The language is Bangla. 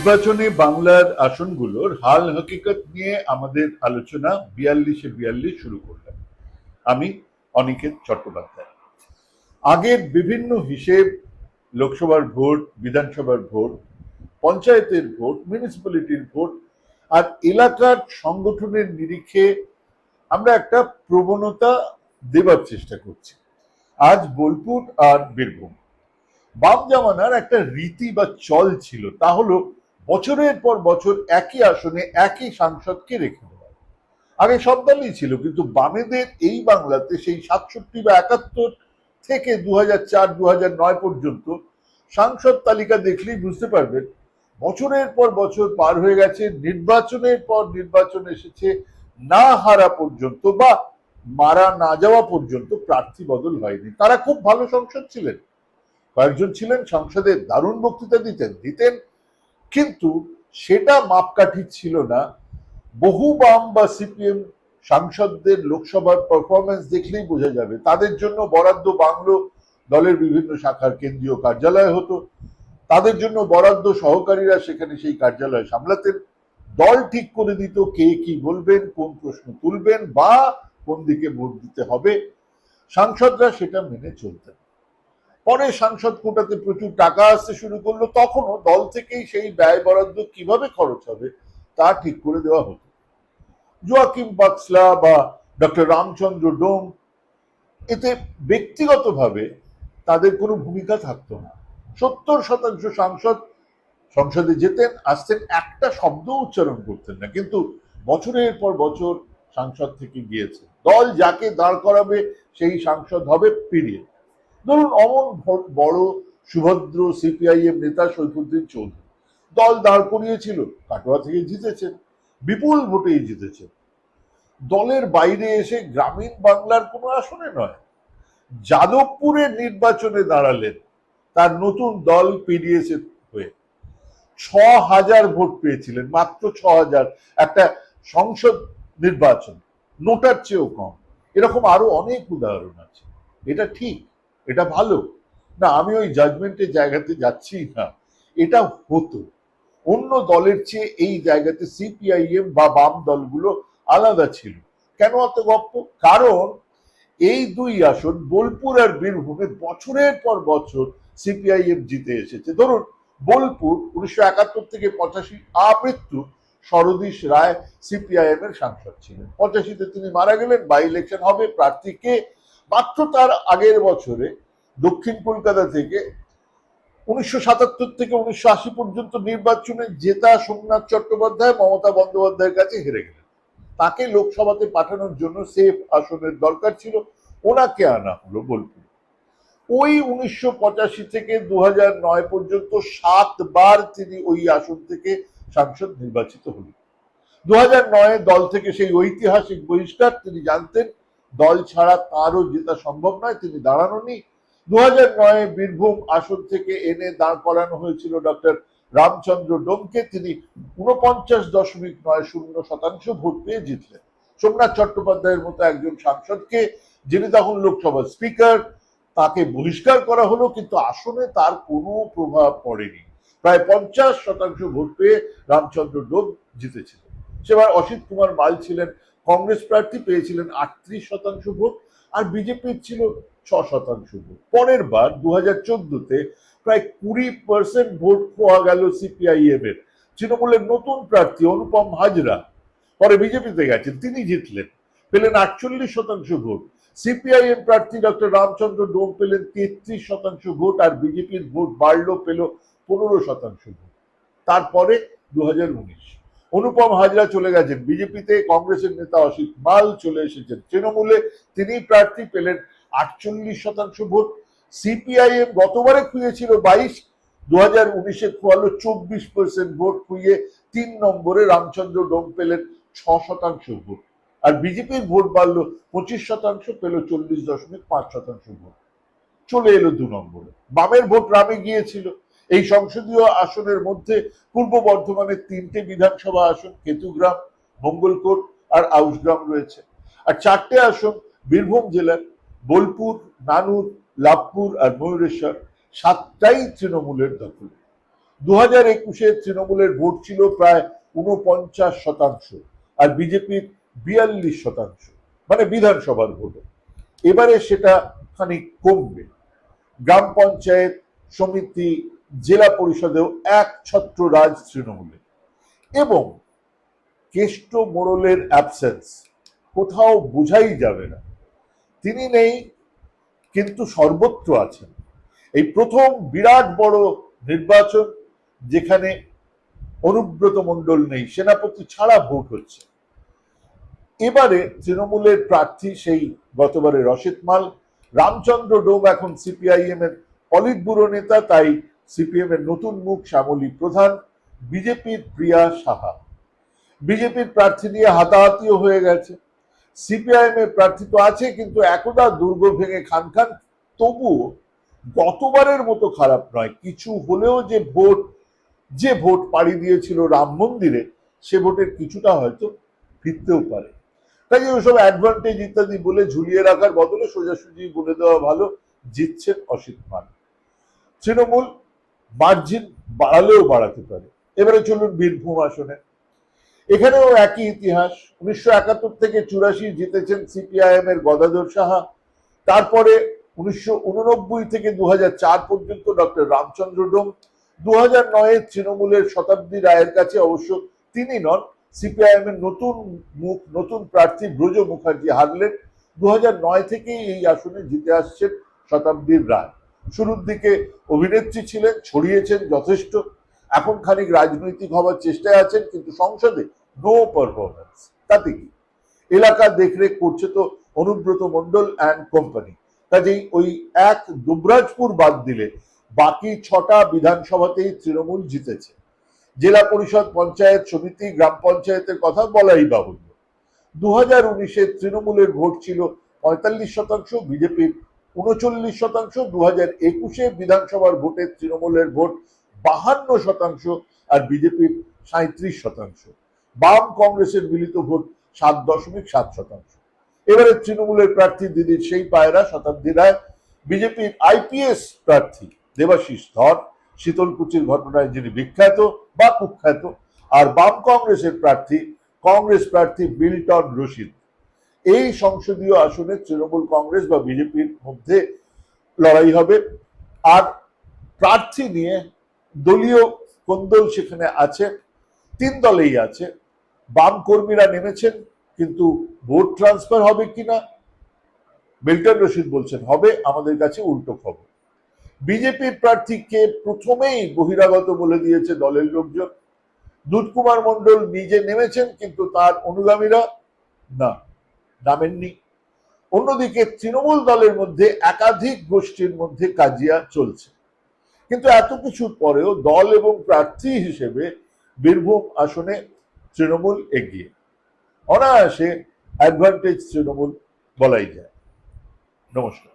নির্বাচনে বাংলার আসনগুলোর হাল হকিকত নিয়ে আমাদের আলোচনা বিয়াল্লিশে বিয়াল্লিশ শুরু করলাম। আমি অনিকেত চট্টোপাধ্যায়। আগের বিভিন্ন হিসেব, লোকসভার ভোট, বিধানসভার ভোট, পঞ্চায়েতের ভোট, মিউনিসিপ্যালিটির ভোট আর এলাকার সংগঠনের নিরিখে আমরা একটা প্রবণতা দেবার চেষ্টা করছি। আজ বোলপুর আর বীরভূম। বাম জামানার একটা রীতি বা চল ছিল, তা হলো বছরের পর বছর একই আসনে একই সাংসদকে রেখে দেওয়া আগে সব দলই ছিল, কিন্তু বামেদের এই বাংলাতে সেই সাতষট্টি বা একাত্তর থেকে দু হাজার চার নয় পর্যন্ত সাংসদ তালিকা দেখলেই বুঝতে পারবেন, বছরের পর বছর পার হয়ে গেছে, নির্বাচনের পর নির্বাচন এসেছে, না হারা পর্যন্ত বা মারা না যাওয়া পর্যন্ত প্রার্থী বদল হয়নি। তারা খুব ভালো সংসদ ছিলেন। কয়েকজন ছিলেন সংসদে দারুণ বক্তৃতা দিতেন দিতেন কিন্তু সেটা মাপকাঠি ছিল না। বহু বাম বা সিপিএম সাংসদদের লোকসভার পারফরমেন্স দেখলেই বোঝা যাবে। তাদের জন্য বরাদ্দ বাংলো দলের বিভিন্ন শাখার কেন্দ্রীয় কার্যালয় হতো। তাদের জন্য বরাদ্দ সহকারীরা সেখানে সেই কার্যালয় সামলাতেন। দল ঠিক করে দিত কে কি বলবেন, কোন প্রশ্ন তুলবেন বা কোন দিকে ভোট দিতে হবে। সাংসদরা সেটা মেনে চলতেন। পরে সাংসদ কোটাতে প্রচুর টাকা আসতে শুরু করল, তখনও দল থেকেই সেই ব্যয় বরাদ্দ কীভাবে খরচ হবে তা ঠিক করে দেওয়া হতো। জোয়াকিম বাক্সলা বা ডক্টর রামচন্দ্র ডোম, এতে ব্যক্তিগতভাবে তাদের কোনো ভূমিকা থাকতো না। সত্তর শতাংশ সাংসদ সংসদে যেতেন, আসতেন, একটা শব্দ উচ্চারণ করতেন না, কিন্তু বছরের পর বছর সাংসদ থেকে গিয়েছে। দল যাকে দাঁড় করাবে সেই সাংসদ হবে পিরিয়ড। ধরুন অমন বড় সুভদ্র সিপিআইএম নেতা সৈফুদ্দিন চৌধুরী। দল দাঁড় করিয়েছিল, কাটোয়া থেকে জিতেছেন, বিপুল ভোটেই জিতেছেন। দলের বাইরে এসে গ্রামীণ বাংলার কোনো আসনে নয় যাদবপুরের নির্বাচনে দাঁড়ালেন, তার নতুন দল পিডিএস হয়ে। ছ হাজার ভোট পেয়েছিলেন, মাত্র ছ হাজার একটা সংসদ নির্বাচন, নোটার চেয়েও কম। এরকম আরও অনেক উদাহরণ আছে, এটা ঠিক। এটা ভালো। না, আমি ওই জাজমেন্টের জায়গাতে যাচ্ছি না। এটা হতো। অন্য দলের চেয়ে এই জায়গাতে সিপিআইএম বা বাম দলগুলো আলাদা ছিল। কেন অত গপ্প? কারণ এই দুই আসন বোলপুর আর বীরভূমে বছরের পর বছর সিপিআইএম জিতে এসেছে। ধরুন, বোলপুর উনিশশো একাত্তর থেকে পঁচাশি আমৃত্যু সরদীশ রায় সিপিআইএম এর সাংসদ ছিলেন। পঁচাশিতে তিনি মারা গেলেন বাই ইলেকশন হবে প্রার্থীকে মাত্র তার আগের বছরে দক্ষিণ কলকাতা থেকে উনিশশো সাতাত্তর থেকে উনিশশো আশি পর্যন্ত নির্বাচনে জেতা সোমনাথ চট্টোপাধ্যায়, মমতা বন্দ্যোপাধ্যায়ের কাছে হেরে গেলেন। তাকে লোকসভাতে পাঠানোর জন্য সেফ আসনের দরকার ছিল, ওনাকে আনা হলো বোলপুর। ওই উনিশশো পঁচাশি থেকে দু নয় পর্যন্ত সাতবার তিনি ওই আসন থেকে সাংসদ নির্বাচিত হলেন। দু নয়ে দল থেকে সেই ঐতিহাসিক বহিষ্কার তিনি জানতেন দল ছাড়া তারও জেতা সম্ভব নয়, তিনি দাঁড়ানোনি। দু হাজার নয়ে বীরভূম আসন থেকে এনে দাঁড় করানো হয়েছিল ডক্টর রামচন্দ্র ডোমকে। তিনি উনপঞ্চাশ দশমিক নয় শূন্য শতাংশ ভোট পেয়ে জিতলেন। সোমনাথ চট্টোপাধ্যায়ের মতো একজন সাংসদকে, যিনি তখন লোকসভার স্পিকার, তাকে বহিষ্কার করা হলো, কিন্তু আসনে তার কোনো প্রভাব পড়েনি। প্রায় পঞ্চাশ শতাংশ ভোট পেয়ে রামচন্দ্র ডোম জিতেছিলেন। সেবার অসিত কুমার মাল ছিলেন কংগ্রেস প্রার্থী পেয়েছিলেন আটত্রিশ শতাংশ ভোট আর বিজেপির ছিল ছ শতাংশ ভোট। পরের বার দু হাজার চোদ্দতে প্রায় কুড়ি পার্সেন্ট ভোট খোয়া গেল সিপিআইএম এর তৃণমূলের নতুন প্রার্থী অনুপম হাজরা পরে বিজেপিতে গেছেন, তিনি জিতলেন। পেলেন আটচল্লিশ শতাংশ ভোট। সিপিআইএম প্রার্থী ডক্টর রামচন্দ্র ডোম পেলেন তেত্রিশ শতাংশ ভোট আর বিজেপির ভোট বাড়লো, পেল পনেরো শতাংশ ভোট। তারপরে দু হাজার উনিশ। অনুপম হাজরা চলে গেছেন। বিজেপিতে কংগ্রেসের নেতা অসিত মাল চলে এসেছেন। তৃণমূলে তিনি প্রার্থী পেলেন আটচল্লিশ শতাংশ ভোট। সিপিআইএম গতবারে খুঁজেছিল বাইশ দু হাজার উনিশে খোয়ালো চব্বিশ পার্সেন্ট ভোট খুঁয়ে তিন নম্বরে রামচন্দ্র ডোম পেলেন ছ শতাংশ ভোট। আর বিজেপির ভোট বাড়লো পঁচিশ শতাংশ, পেল চল্লিশ দশমিক পাঁচ শতাংশ ভোট। চলে এলো দু নম্বরে। বামের ভোট রামে গিয়েছিল। এই সংসদীয় আসনের মধ্যে পূর্ব বর্ধমানের তিনটে বিধানসভা আসন, কেতুগ্রাম, মঙ্গলকোট আর আউসগ্রাম রয়েছে। আর চারটে আসন বীরভূম জেলার বোলপুর, নানুর, লাভপুর আর ময়ূরেশ্বর, সাতটাই তৃণমূলের দখলে। দু হাজার একুশে তৃণমূলের ভোট ছিল প্রায় উনপঞ্চাশ শতাংশ আর বিজেপির বিয়াল্লিশ শতাংশ মানে বিধানসভার ভোট। এবারে সেটা খানিক কমবে। গ্রাম পঞ্চায়েত সমিতি জেলা পরিষদেও এক ছত্র রাজ তৃণমূলের এবং কেষ্ট মোড়লের অ্যাবসেন্স কোথাও বোঝাই যাবে না। তিনি নেই, কিন্তু সর্বত্র আছেন। এই প্রথম বিরাট বড় নির্বাচন যেখানে অনুব্রত মণ্ডল নেই, সেনাপতি ছাড়া ভোট হচ্ছে। এবারে তৃণমূলের প্রার্থী সেই গতবারে রশিদ মাল, রামচন্দ্র ডোম এখন সিপিআইএম এর পলিট ব্যুরো নেতা, তাই সিপিএম এর নতুন মুখ শ্যামলী প্রধান বিজেপির প্রিয়া সাহা। বিজেপির প্রার্থী নিয়ে হাতাহাতিও হয়ে গেছে। সিপিআইএম এর প্রার্থী তো আছে, কিন্তু একদা দুর্গ ভেঙে খান খান, তবুও গতবারের মতো খারাপ নয়। কিছু হলেও যে ভোট যে ভোট পাড়ি দিয়েছিল রাম মন্দিরে, সে ভোটের কিছুটা হয়তো ফিরতেও পারে। কাজে ওইসব অ্যাডভান্টেজ ইত্যাদি বলে ঝুলিয়ে রাখার বদলে সোজাসুজি বলে দেওয়া ভালো জিতছেন অসিত মান তৃণমূল মার্জিন বাড়ালেও বাড়াতে পারে। এবারে চলুন বীরভূম আসনে। এখানেও একই ইতিহাস। উনিশশো একাত্তর থেকে চুরাশি জিতেছেন সিপিআইএম এর গদাধর সাহা। তারপরে উনিশশো উননব্বই থেকে দু হাজার চার পর্যন্ত ডক্টর রামচন্দ্র ডোম। দু হাজার তৃণমূলের শতাব্দী রায়ের কাছে অবশ্য তিনি নন। সিপিআইএম এর নতুন মুখ, নতুন প্রার্থী ব্রজ মুখার্জি হারলেন। দু থেকেই এই আসনে জিতে আসছেন শতাব্দীর রায়। শুরুর দিকে অভিনেত্রী ছিলেন, ছড়িয়েছেন যথেষ্ট। এখন খানিক রাজনৈতিক হবার চেষ্টায় আছেন, কিন্তু সংসদে নো পারফরমেন্স তাতে কি? এলাকা দেখরেখ করছে তো অনুব্রত মণ্ডল অ্যান্ড কোম্পানি কাজেই ওই এক দুবরাজপুর বাদ দিলে বাকি ছটা বিধানসভাতেই তৃণমূল জিতেছে। জেলা পরিষদ, পঞ্চায়েত সমিতি, গ্রাম পঞ্চায়েতের কথা বলাই বাহুল্য। দু হাজার উনিশে তৃণমূলের ভোট ছিল পঁয়তাল্লিশ শতাংশ, বিজেপির উনচল্লিশ শতাংশ দু হাজার বিধানসভার ভোটে তৃণমূলের ভোট বাহান্ন শতাংশ আর বিজেপির সাঁত্রিশ শতাংশ। বাম কংগ্রেসের মিলিত ভোট সাত দশমিক সাত শতাংশ। এবারে তৃণমূলের প্রার্থী দিদির সেই পায়রা, শতাব্দী রায়, বিজেপির আইপিএস প্রার্থী দেবাশিস ধর, শীতলকুচির ঘটনায় যিনি বিখ্যাত বা কুখ্যাত, আর বাম কংগ্রেসের প্রার্থী, কংগ্রেস প্রার্থী বিলটন রশিদ। এই সংসদীয় আসনে তৃণমূল কংগ্রেস বা বিজেপির মধ্যে লড়াই হবে। আর প্রার্থী নিয়ে দলীয় কোন্দল সেখানে আছে, তিন দলেই আছে। বাম কর্মীরা নেমেছেন, কিন্তু ভোট ট্রান্সফার হবে কিনা? বেল্টন রশিদ বলছেন, হবে, আমাদের কাছে উল্টো খবর। বিজেপির প্রার্থীকে প্রথমেই বহিরাগত বলে দিয়েছে দলের লোকজন। দুধকুমার মণ্ডল নিজে নেমেছেন, কিন্তু তার অনুগামীরা না। নামেননি। অন্যদিকে তৃণমূল দলের মধ্যে একাধিক গোষ্ঠীর মধ্যে কাজিয়া চলছে। কিন্তু এত কিছুর পরেও দল এবং প্রার্থী হিসেবে বীরভূম আসনে তৃণমূল এগিয়ে। অনায়াসে অ্যাডভান্টেজ তৃণমূল বলাই যায়। নমস্কার।